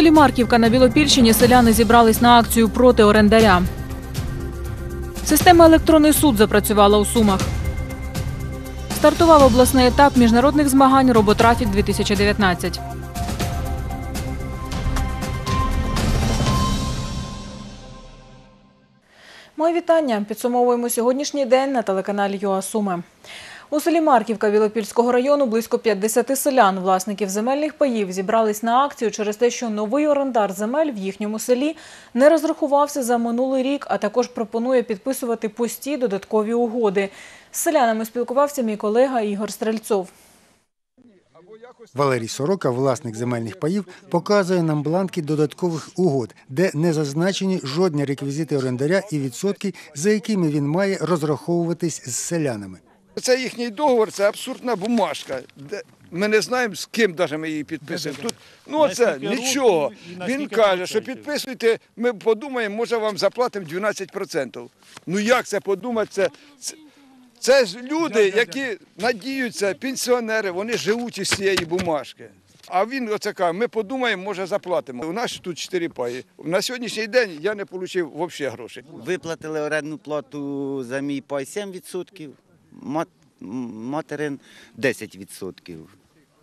селі Марківка на Білопільщині селяни зібрались на акцію проти орендаря. Система електронний суд запрацювала у Сумах. Стартував обласний етап міжнародних змагань Роботрафік 2019. Мої вітання. Підсумовуємо сьогоднішній день на телеканалі ЮА Суми. У селі Марківка Білопільського району близько 50 селян, власників земельних паїв, зібрались на акцію через те, що новий орендар земель в їхньому селі не розрахувався за минулий рік, а також пропонує підписувати пусті додаткові угоди. З селянами спілкувався мій колега Ігор Стрельцов. Валерій Сорока, власник земельних паїв, показує нам бланки додаткових угод, де не зазначені жодні реквізити орендаря і відсотки, за якими він має розраховуватись з селянами. Це їхній договор, це абсурдна бумажка. Ми не знаємо, з ким даже ми її підписуємо. Тут ну це нічого. Він каже, що підписуйте, ми подумаємо, може вам заплатимо 12%. Ну як це подумати? Це, це, це ж люди, які надіються, пенсіонери, вони живуть із цієї бумажки. А він оце каже, ми подумаємо, може заплатимо. У нас тут 4 паї. На сьогоднішній день я не отримав взагалі грошей. Виплатили орендну плату за мій пай 7%, мат- м, материн 10%.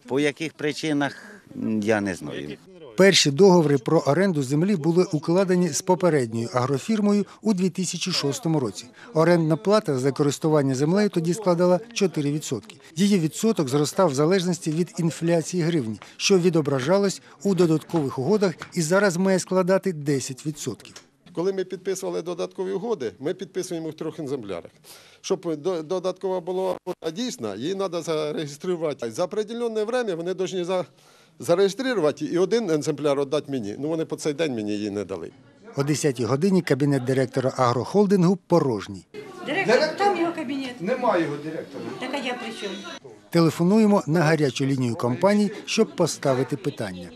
По яких причинах я не знаю. Перші договори про оренду землі були укладені з попередньою агрофірмою у 2006 році. Орендна плата за користування землею тоді складала 4%. Її відсоток зростав в залежності від інфляції гривні, що відображалось у додаткових угодах і зараз має складати 10%. Коли ми підписували додаткові угоди, ми підписуємо в трьох екземплярах. Щоб до- додаткова була дійсна, її треба зареєструвати. За определенне время вони повинні за, зареєструвати і один екземпляр віддати мені. Ну вони по цей день мені її не дали. О 10-й годині кабінет директора агрохолдингу порожній. Директор, там його кабінет. Немає його директора. Так а я при чому? Телефонуємо на гарячу лінію компанії, щоб поставити питання.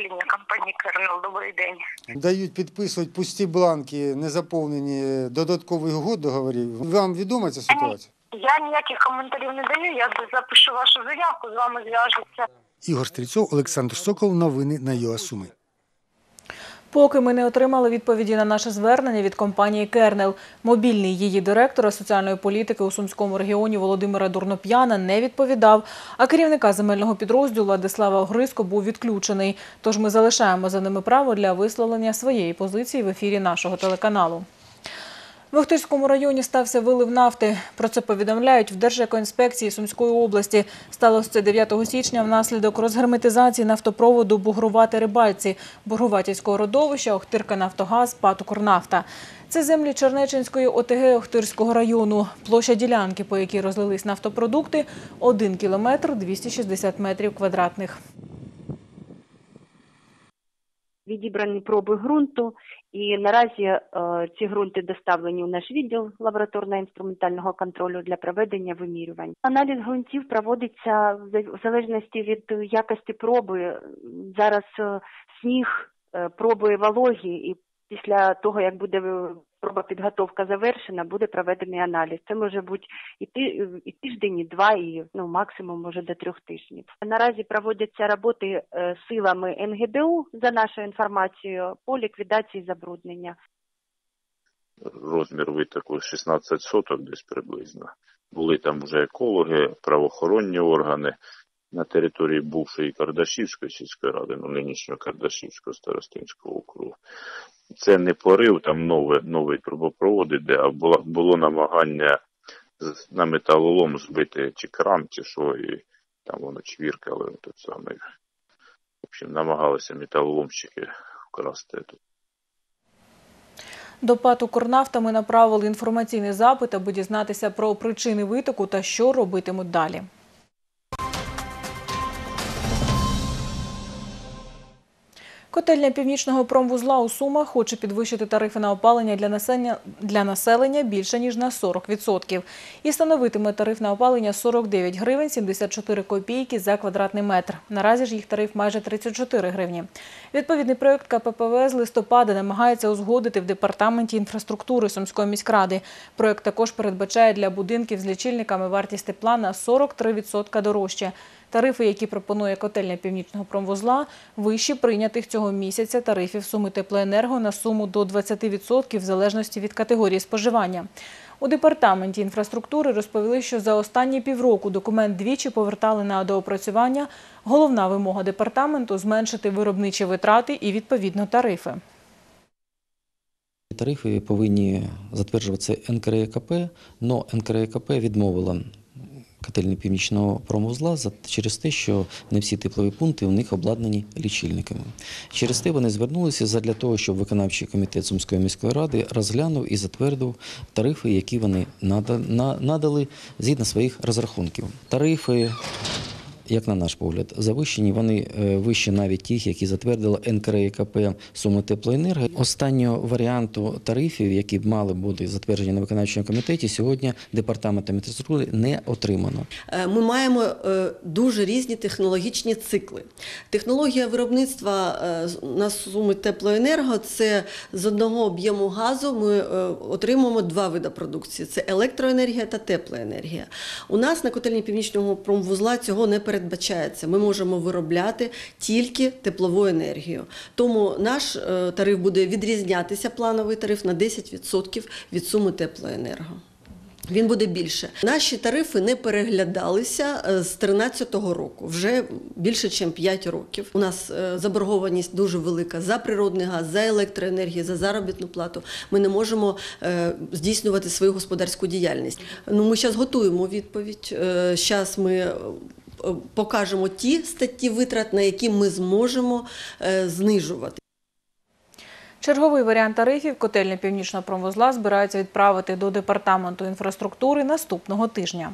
Лінія компанії Кернел. Добрий день. Дають підписувати пусті бланки, не заповнені додаткових угод договорів. Вам відома ця ситуація? Я ніяких коментарів не даю. Я запишу вашу заявку, з вами зв'яжуться. Ігор Стрільцов, Олександр Сокол. Новини на ЮАСуми. Поки ми не отримали відповіді на наше звернення від компанії Кернел, мобільний її директора соціальної політики у Сумському регіоні Володимира Дурноп'яна не відповідав, а керівника земельного підрозділу Владислава Огриско був відключений. Тож ми залишаємо за ними право для висловлення своєї позиції в ефірі нашого телеканалу. В Охтирському районі стався вилив нафти. Про це повідомляють в Держекоінспекції Сумської області. Сталося це 9 січня внаслідок розгерметизації нафтопроводу Бугрувати Рибальці, Бургуватівського родовища, Охтирка Нафтогаз, ПАТ «Укрнафта». Це землі Чернеченської ОТГ Охтирського району. Площа ділянки, по якій розлились нафтопродукти – 1 кілометр 260 метрів квадратних. Відібрані проби ґрунту, і наразі е, ці ґрунти доставлені у наш відділ лабораторно-інструментального контролю для проведення вимірювань. Аналіз ґрунтів проводиться в залежності від якості проби. Зараз е, сніг е, проби вологі, і після того, як буде проба підготовка завершена, буде проведений аналіз. Це може бути і, і тиждень, і два, і ну, максимум може до трьох тижнів. Наразі проводяться роботи е, силами НГДУ за нашою інформацією по ліквідації забруднення. розмір витоку 16 соток десь приблизно. Були там вже екологи, правоохоронні органи на території бувшої Кардашівської сільської ради, ну нинішнього Кардашівського старостинського округу. Це не порив, там нове, новий трубопровод іде, а було, було намагання на металолом збити чи кран, чи що, і там воно чвіркало, тут саме. В общем, намагалися металоломщики вкрасти тут. До ПАТ «Укрнафта» ми направили інформаційний запит, аби дізнатися про причини витоку та що робитимуть далі. Котельня північного промвузла у Сумах хоче підвищити тарифи на опалення для населення, для населення більше, ніж на 40%. І становитиме тариф на опалення 49 гривень 74 копійки за квадратний метр. Наразі ж їх тариф майже 34 гривні. Відповідний проєкт КППВ з листопада намагається узгодити в Департаменті інфраструктури Сумської міськради. Проєкт також передбачає для будинків з лічильниками вартість тепла на 43% дорожче. Тарифи, які пропонує котельня Північного промвузла, вищі прийнятих цього місяця тарифів суми теплоенерго на суму до 20% в залежності від категорії споживання. У департаменті інфраструктури розповіли, що за останні півроку документ двічі повертали на доопрацювання. Головна вимога департаменту зменшити виробничі витрати і відповідно тарифи. Тарифи повинні затверджуватися НКРЕКП, але НКРЕКП відмовила котельні північного промовзла через те, що не всі теплові пункти у них обладнані лічильниками. Через те вони звернулися для того, щоб виконавчий комітет Сумської міської ради розглянув і затвердив тарифи, які вони надали згідно своїх розрахунків. Тарифи як на наш погляд, завищені. Вони е, вищі навіть тих, які затвердила Суми теплоенерго. Останнього варіанту тарифів, які б мали бути затверджені на виконавчому комітеті, сьогодні департаментом інфраструктури не отримано. Е, Ми маємо е, дуже різні технологічні цикли. Технологія виробництва на суми теплоенерго це з одного об'єму газу ми отримуємо два види продукції: це електроенергія та теплоенергія. У нас на котельні північного промвузла цього не передбачається. Ми можемо виробляти тільки теплову енергію. Тому наш е, тариф буде відрізнятися, плановий тариф на 10% від суми теплоенерго. Він буде більше. Наші тарифи не переглядалися е, з 2013 року, вже більше, ніж 5 років. У нас е, заборгованість дуже велика за природний газ, за електроенергію, за заробітну плату. Ми не можемо здійснювати свою господарську діяльність. Ну, ми зараз готуємо відповідь. Зараз ми покажемо ті статті витрат, на які ми зможемо е, знижувати. Черговий варіант тарифів котельня Північного промвузла збираються відправити до департаменту інфраструктури наступного тижня.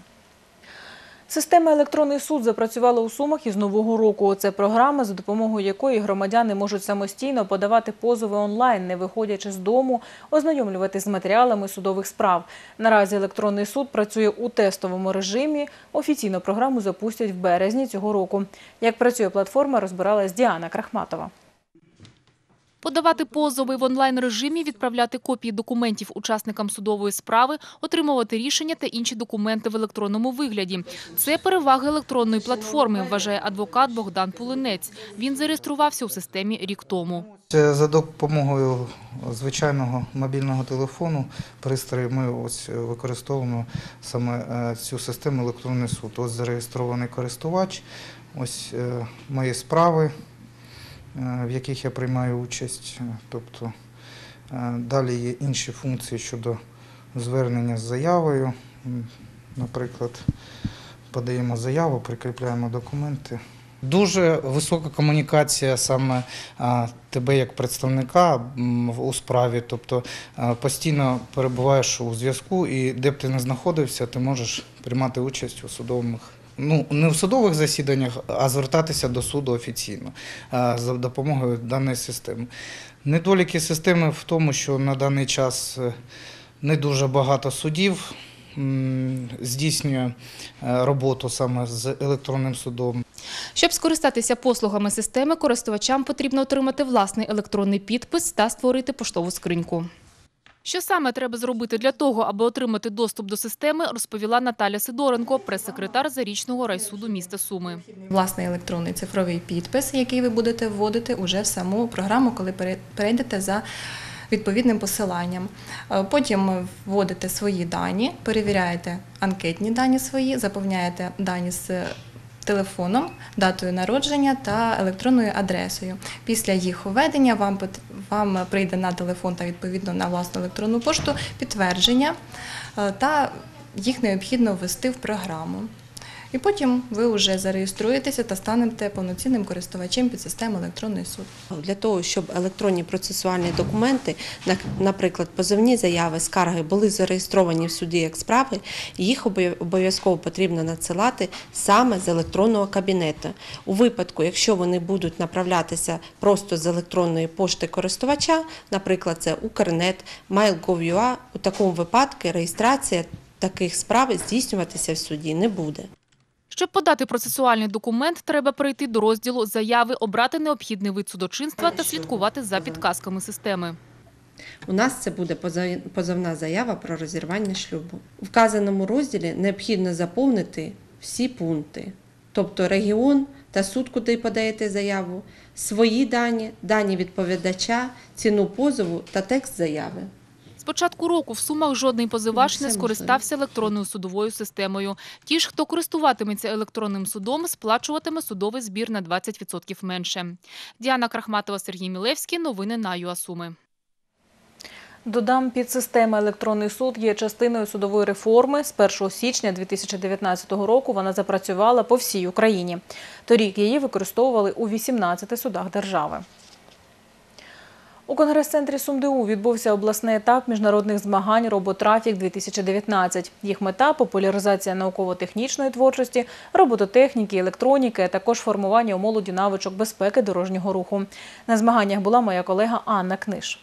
Система електронний суд запрацювала у Сумах із нового року. Це програма, за допомогою якої громадяни можуть самостійно подавати позови онлайн, не виходячи з дому, ознайомлюватись з матеріалами судових справ. Наразі електронний суд працює у тестовому режимі. Офіційну програму запустять в березні цього року. Як працює платформа, розбиралась Діана Крахматова. Подавати позови в онлайн-режимі, відправляти копії документів учасникам судової справи, отримувати рішення та інші документи в електронному вигляді. Це переваги електронної платформи, вважає адвокат Богдан Пулинець. Він зареєструвався у системі рік тому. За допомогою звичайного мобільного телефону пристрою ми ось використовуємо саме е, цю систему електронний суд. Ось зареєстрований користувач, ось е, мої справи, е, в яких я приймаю участь. Е, Тобто е, далі є інші функції щодо звернення з заявою. Наприклад, подаємо заяву, прикріпляємо документи. Дуже висока комунікація саме тебе як представника у справі. Тобто постійно перебуваєш у зв'язку, і де б ти не знаходився, ти можеш приймати участь у судових. Ну, не в судових засіданнях, а звертатися до суду офіційно за допомогою даної системи. Недоліки системи в тому, що на даний час е, не дуже багато судів здійснює е, роботу саме з електронним судом. Щоб скористатися послугами системи, користувачам потрібно отримати власний електронний підпис та створити поштову скриньку. Що саме треба зробити для того, аби отримати доступ до системи, розповіла Наталя Сидоренко, прес-секретар Зарічного райсуду міста Суми. власний електронний цифровий підпис, який ви будете вводити уже в саму програму, коли пере- перейдете за відповідним посиланням. Е, Потім вводите свої дані, перевіряєте анкетні дані свої, заповняєте дані з телефоном, датою народження та електронною адресою. Після їх введення вам вам прийде на телефон та відповідно на власну електронну пошту підтвердження е, та їх необхідно ввести в програму. І потім ви вже зареєструєтеся та станете повноцінним користувачем під системи електронний суд. Для того, щоб електронні процесуальні документи, наприклад, позовні заяви, скарги, були зареєстровані в суді як справи, їх обов'язково потрібно надсилати саме з електронного кабінету. У випадку, якщо вони будуть направлятися просто з електронної пошти користувача, наприклад, це Укрнет, Mail.gov.ua, у такому випадку реєстрація таких справ здійснюватися в суді не буде. Щоб подати процесуальний документ, треба перейти до розділу «Заяви», обрати необхідний вид судочинства та слідкувати за підказками системи. У нас це буде позовна заява про розірвання шлюбу. У вказаному розділі необхідно заповнити всі пункти. тобто регіон та суд, куди подаєте заяву, свої дані, дані відповідача, ціну позову та текст заяви. Початку року в Сумах жодний позивач не скористався електронною судовою системою. Ті ж, хто користуватиметься електронним судом, сплачуватиме судовий збір на 20% менше. Діана Крахматова, Сергій Мілевський. Новини на ЮАСуми. Додам, підсистема електронний суд є частиною судової реформи. З 1 січня 2019 року вона запрацювала по всій Україні. Торік її використовували у 18 судах держави. У конгрес-центрі СумДУ відбувся обласний етап міжнародних змагань «Роботрафік-2019». Їх мета – популяризація науково-технічної творчості, робототехніки, електроніки, а також формування у молоді навичок безпеки дорожнього руху. На змаганнях була моя колега Анна Книж.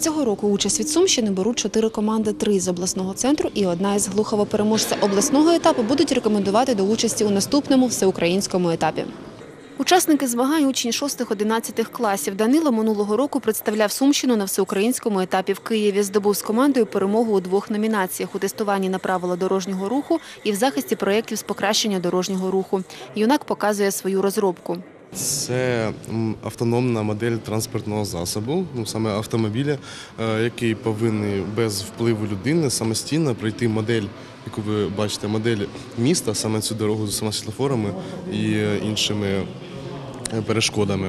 Цього року участь від Сумщини беруть чотири команди, три з обласного центру і одна із глухого переможця обласного етапу будуть рекомендувати до участі у наступному всеукраїнському етапі. Учасники змагань учні 6-11 класів. Данило минулого року представляв Сумщину на всеукраїнському етапі в Києві. Здобув з командою перемогу у двох номінаціях – у тестуванні на правила дорожнього руху і в захисті проєктів з покращення дорожнього руху. Юнак показує свою розробку. Це автономна модель транспортного засобу, ну саме автомобіля, е, який повинен без впливу людини самостійно пройти модель, яку ви бачите, модель міста, саме цю дорогу з самосвітлофорами і е, іншими перешкодами.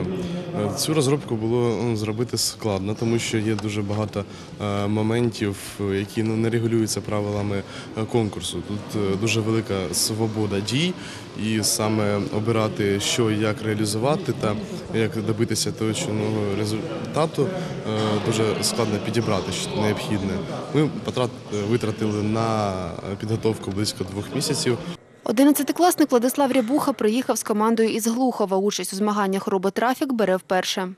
Е, Цю розробку було зробити складно, тому що є дуже багато е, моментів, е, які не регулюються правилами е, конкурсу. Тут е, дуже велика свобода дій, і саме обирати, що і як реалізувати та як добитися того чи іного результату, е, дуже складно підібрати що необхідне. Ми витратили на підготовку близько двох місяців. Одинадцятикласник Владислав Рябуха приїхав з командою із Глухова. Участь у змаганнях «Роботрафік» бере вперше.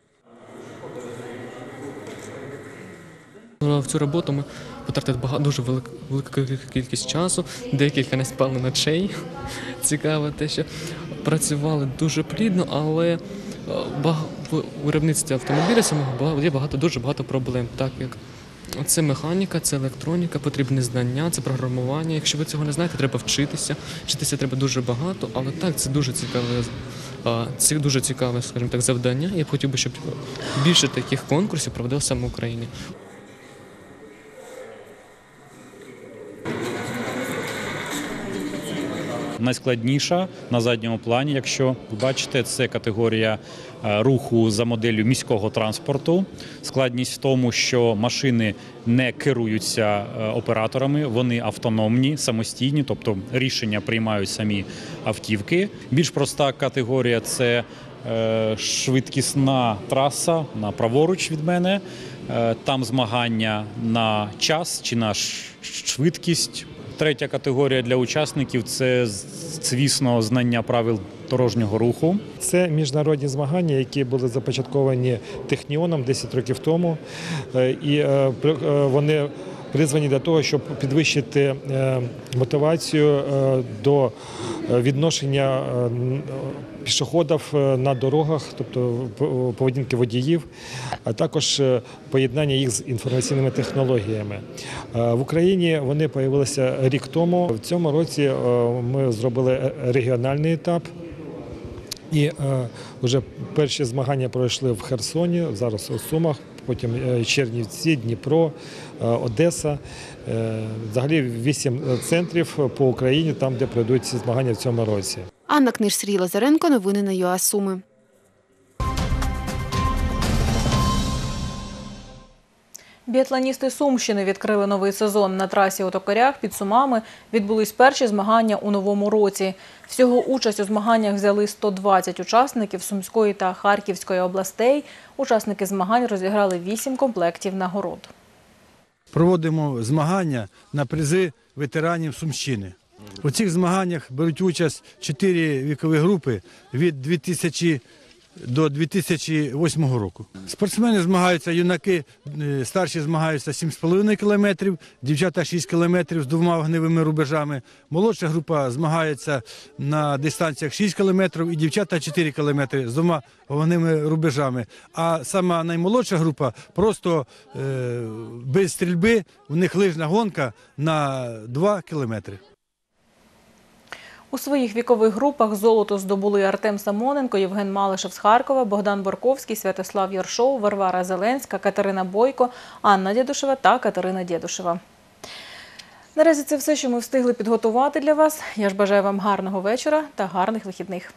В цю роботу ми потратили багато, дуже велик, велику кількість часу, декілька не спали ночей. Цікаво те, що працювали дуже плідно, але е, в виробництві автомобіля самого є багато, дуже багато проблем, так як це механіка, це електроніка, потрібні знання, це програмування. Якщо ви цього не знаєте, треба вчитися. Вчитися треба дуже багато, але так, це дуже цікаве. Це дуже цікаве, скажімо так, завдання. Я б хотів би, щоб більше таких конкурсів проводилося в Україні. Найскладніша на задньому плані, якщо ви бачите, це категорія е, руху за моделлю міського транспорту. Складність в тому, що машини не керуються е, операторами, вони автономні, самостійні, тобто рішення приймають самі автівки. Більш проста категорія це е, швидкісна траса на праворуч від мене. Там змагання на час чи на швидкість. Третя категорія для учасників це, звісно, знання правил дорожнього руху. Це міжнародні змагання, які були започатковані Техніоном 10 років тому, Е, і е, е, вони призвані для того, щоб підвищити мотивацію до відношення пішоходів е, на дорогах, тобто п- поведінки водіїв, а також е, поєднання їх з інформаційними технологіями. Е, В Україні вони з'явилися рік тому. В цьому році е, ми зробили е, регіональний етап. І е, вже перші змагання пройшли в Херсоні, зараз у Сумах, потім е, Чернівці, Дніпро, е, Одеса. Е, взагалі вісім центрів по Україні, там, де пройдуть ці змагання в цьому році. Анна Книж, Сергій Лазаренко. Новини на ЮА Суми. Біатлоністи Сумщини відкрили новий сезон. На трасі у Токарях під Сумами відбулись перші змагання у новому році. Всього участь у змаганнях взяли 120 учасників Сумської та Харківської областей. Учасники змагань розіграли 8 комплектів нагород. проводимо змагання на призи ветеранів Сумщини. У цих змаганнях беруть участь чотири вікові групи від 2000 до 2008 року. Спортсмени змагаються, юнаки е, старші змагаються 7,5 кілометрів, дівчата 6 кілометрів з двома вогневими рубежами. Молодша група змагається на дистанціях 6 кілометрів і дівчата 4 кілометри з двома вогневими рубежами. А сама наймолодша група просто е, без стрільби, у них лижна гонка на 2 кілометри. У своїх вікових групах золото здобули Артем Самоненко, Євген Малишев з Харкова, Богдан Борковський, Святослав Яршов, Варвара Зеленська, Катерина Бойко, Анна Дєдушева та Катерина Дєдушева. Наразі це все, що ми встигли підготувати для вас. Я ж бажаю вам гарного вечора та гарних вихідних.